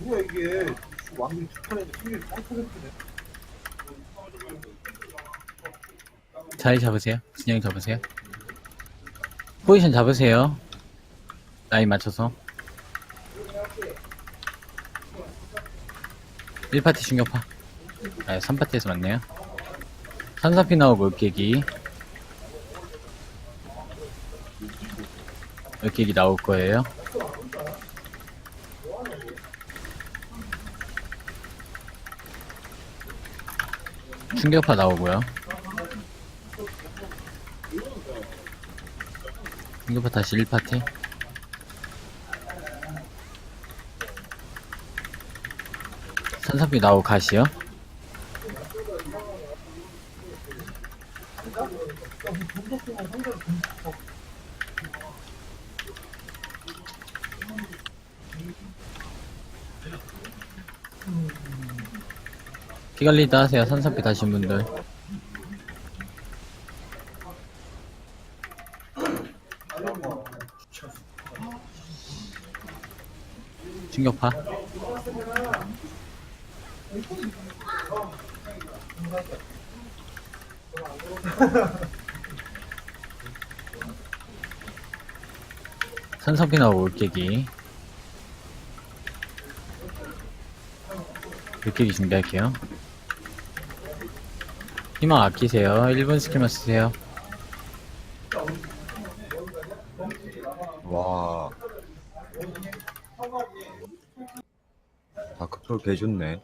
뭐야 이게 왕이 축하했는데 승률이 8%네. 자리 잡으세요. 진영 잡으세요. 포지션 잡으세요. 라인 맞춰서. 1파티 충격파. 아, 3파티에서 맞네요. 산사피 나오고 으깨기. 으깨기 나올 거예요. 충격파 나오고요. 충격파 다시 1파티. 산사피 나오고 가시요. 피관리 다 하세요. 산사피 다신 분들. 충격파. 나오고 올깨기. 올깨기 준비할게요. 희망 아끼세요. 1분 스킬만 쓰세요. 와. 아, 다크풀 개좋네.